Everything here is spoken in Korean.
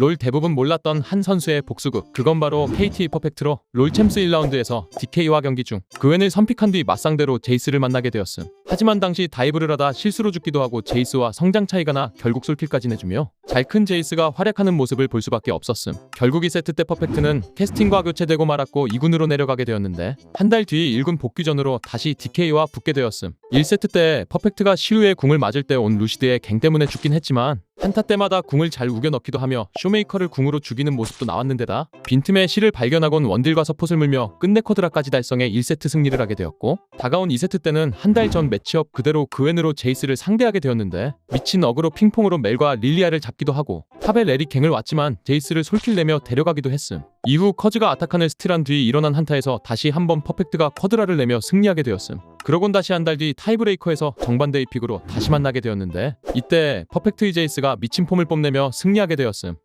롤 대부분 몰랐던 한 선수의 복수극 그건 바로 KT 퍼펙트로 롤 챔스 1라운드에서 DK와 경기 중 그웬을 선픽한 뒤 맞상대로 제이스를 만나게 되었음. 하지만 당시 다이브를 하다 실수로 죽기도 하고 제이스와 성장 차이가 나 결국 솔킬까지 내주며 잘 큰 제이스가 활약하는 모습을 볼 수밖에 없었음. 결국 2세트 때 퍼펙트는 캐스팅과 교체되고 말았고 2군으로 내려가게 되었는데 한 달 뒤 1군 복귀 전으로 다시 DK와 붙게 되었음. 1세트 때 퍼펙트가 시우의 궁을 맞을 때 온 루시드의 갱 때문에 죽긴 했지만 한타 때마다 궁을 잘 우겨 넣기도 하며 쇼메이커를 궁으로 죽이는 모습도 나왔는데다 빈틈에 실을 발견하곤 원딜과 서폿을 물며 끝내 쿼드라까지 달성해 1세트 승리를 하게 되었고 다가온 2세트 때는 한 달 전 매치업 그대로 그웬으로 제이스를 상대하게 되었는데 미친 어그로 핑퐁으로 멜과 릴리아를 잡기도 하고 탑에 레리 갱을 왔지만 제이스를 솔킬내며 데려가기도 했음. 이후 커즈가 아타칸을 스틸한 뒤 일어난 한타에서 다시 한번 퍼펙트가 쿼드라를 내며 승리하게 되었음 그러곤 다시 한 달 뒤 타이브레이커에서 정반대의 픽으로 다시 만나게 되었는데 이때 퍼펙트 이제이스가 미친 폼을 뽐내며 승리하게 되었음